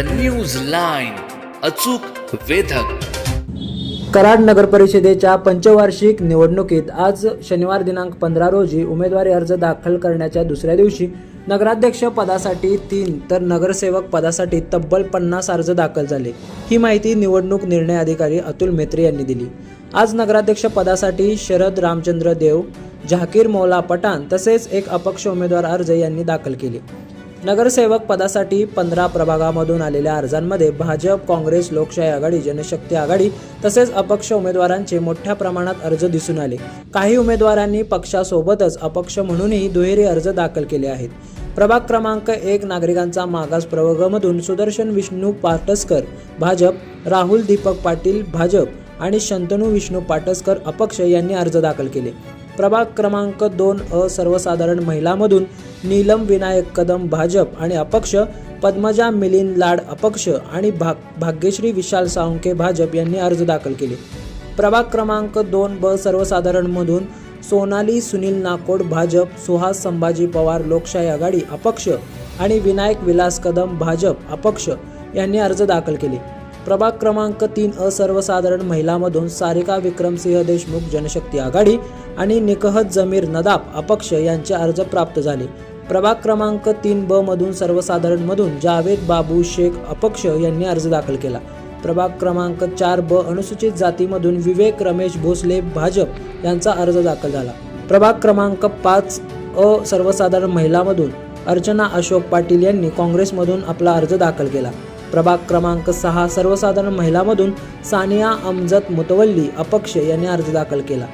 The news line अचूक वेधक. कराड नगर परिषदेच्या पंचवार्षिक निवडणुकीत आज शनिवार दिनांक पंधरा रोजी उमेदवारी अर्ज दाखल करण्याच्या दुसऱ्या दिवशी नगराध्यक्ष पदासाठी तीन तर नगरसेवक पदासाठी तब्बल पन्नास अर्ज दाखल झाले. ही माहिती निवडणूक निर्णय अधिकारी अतुल मेत्रे यांनी दिली. आज नगराध्यक्ष पदासाठी शरद रामचंद्र देव झाकीर मौला पठाण तसेच एक अपक्ष उमेदवार अर्ज यांनी दाखल केले. नगरसेवक पदासाठी पंधरा प्रभागामधून आलेल्या अर्जांमध्ये भाजप काँग्रेस लोकशाही आघाडी जनशक्ती आघाडी तसेच अपक्ष उमेदवारांचे मोठ्या प्रमाणात अर्ज दिसून आले. काही उमेदवारांनी पक्षासोबतच अपक्ष म्हणूनही दुहेरी अर्ज दाखल केले आहेत. प्रभाग क्रमांक एक नागरिकांचा मागास प्रवर्गमधून सुदर्शन विष्णू पाटसकर भाजप राहुल दीपक पाटील भाजप आणि शंतनू विष्णू पाटसकर अपक्ष यांनी अर्ज दाखल केले. प्रभाग क्रमांक दोन अ सर्वसाधारण महिलामधून नीलम विनायक कदम भाजप आणि अपक्ष पद्मजा मिलिंद लाड अपक्ष आणि भाग भाग्यश्री विशाल साळुंके भाजप यांनी अर्ज दाखल केले. प्रभाग क्रमांक दोन ब सर्वसाधारणमधून सोनाली सुनील नाकोड भाजप सुहास संभाजी पवार लोकशाही आघाडी अपक्ष आणि विनायक विलास कदम भाजप अपक्ष यांनी अर्ज दाखल केले. प्रभाग क्रमांक तीन असर्वसाधारण महिलामधून सारिका विक्रमसिंह देशमुख जनशक्ती आघाडी आणि निकहत जमीर नदाब अपक्ष यांचे अर्ज प्राप्त झाले. प्रभाग क्रमांक तीन ब मधून सर्वसाधारणमधून जावेद बाबू शेख अपक्ष यांनी अर्ज दाखल केला. प्रभाग क्रमांक चार ब अनुसूचित जातीमधून विवेक रमेश भोसले भाजप यांचा अर्ज दाखल झाला. प्रभाग क्रमांक पाच अ सर्वसाधारण महिलामधून अर्चना अशोक पाटील यांनी काँग्रेसमधून आपला अर्ज दाखल केला. प्रभाग क्रमांक सहा सर्वसाधारण महिलामधून सानिया अमजद मुतवल्ली अपक्ष यांनी अर्ज दाखल केला.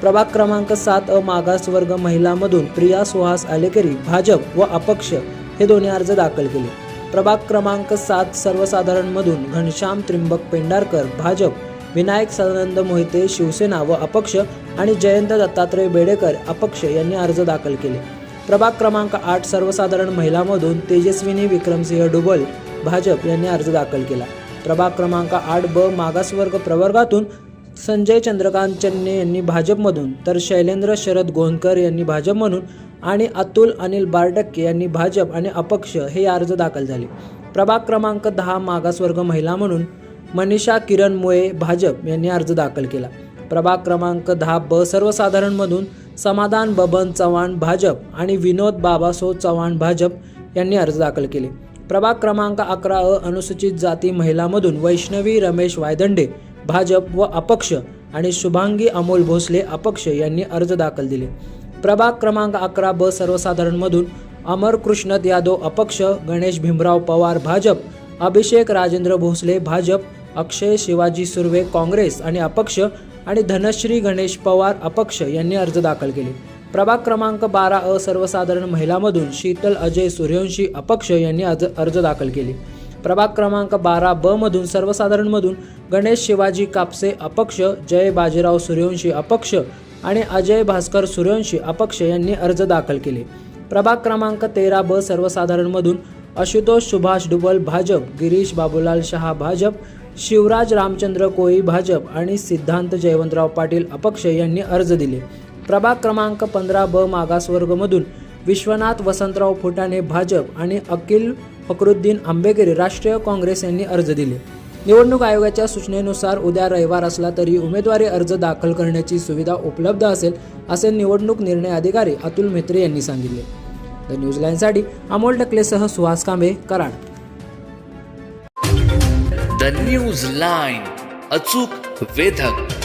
प्रभाग क्रमांक सात अ मागासवर्ग महिलामधून प्रिया सुहास आलेकरी भाजप व अपक्ष हे दोन्ही अर्ज दाखल केले. प्रभाग क्रमांक सात सर्वसाधारणमधून घनश्याम त्रिंबक पेंडारकर भाजप विनायक सदानंद मोहिते शिवसेना व अपक्ष आणि जयंत दत्तात्रय बेडेकर अपक्ष यांनी अर्ज दाखल केले. प्रभाग क्रमांक आठ सर्वसाधारण महिलामधून तेजस्विनी विक्रमसिंह डुबल भाजप यांनी अर्ज दाखल केला. प्रभाग क्रमांक आठ ब मागासवर्ग प्रवर्गातून संजय चंद्रकांत चन्ने यांनी भाजपमधून तर शैलेंद्र शरद गोंदकर यांनी भाजप म्हणून आणि अतुल अनिल बारडक्के यांनी भाजप आणि अपक्ष हे अर्ज दाखल झाले. प्रभाग क्रमांक दहा मागासवर्ग महिला म्हणून मनीषा किरण मुळे भाजप यांनी अर्ज दाखल केला. प्रभाग क्रमांक दहा ब सर्वसाधारणमधून समाधान बबन चव्हाण भाजप आणि विनोद बाबासो चव्हाण भाजप यांनी अर्ज दाखल केले. प्रभाग क्रमांक अकरा अ अनुसूचित जाती महिलामधून वैष्णवी रमेश वायदंडे भाजप व अपक्ष आणि शुभांगी अमोल भोसले अपक्ष यांनी अर्ज दाखल दिले. प्रभाग क्रमांक अकरा ब सर्वसाधारणमधून अमर कृष्णत यादव अपक्ष गणेश भीमराव पवार भाजप अभिषेक राजेंद्र भोसले भाजप अक्षय शिवाजी सुर्वे काँग्रेस आणि अपक्ष आणि धनश्री गणेश पवार अपक्ष यांनी अर्ज दाखल केले. प्रभाग क्रमांक बारा अ सर्वसाधारण महिलामधून शीतल अजय सूर्यवंशी अपक्ष यांनी अर्ज अर्ज दाखल केले. प्रभाग क्रमांक बारा ब मधून सर्वसाधारणमधून गणेश शिवाजी कापसे अपक्ष जय बाजीराव सूर्यवंशी अपक्ष आणि अजय भास्कर सूर्यवंशी अपक्ष यांनी अर्ज दाखल केले. प्रभाग क्रमांक तेरा ब सर्वसाधारणमधून आशुतोष सुभाष डुबल भाजप गिरीश बाबूलाल शहा भाजप शिवराज रामचंद्र कोळी भाजप आणि सिद्धांत जयवंतराव पाटील अपक्ष यांनी अर्ज दिले. प्रभाग क्रमांक पंधरा ब मागासवर्गमधून विश्वनाथ वसंतराव फुटाणे भाजप आणि अखिल फकरुद्दीन आंबेकरी राष्ट्रीय काँग्रेस यांनी अर्ज दिले. निवडणूक आयोगाच्या सूचनेनुसार उद्या रविवार असला तरी उमेदवारी अर्ज दाखल करण्याची सुविधा उपलब्ध असेल असे निवडणूक निर्णय अधिकारी अतुल मेत्रे यांनी सांगितले. द न्यूजलाईनसाठी Amol टकलेसह Suhas Kambe Karad. The news line अचूक वेधक.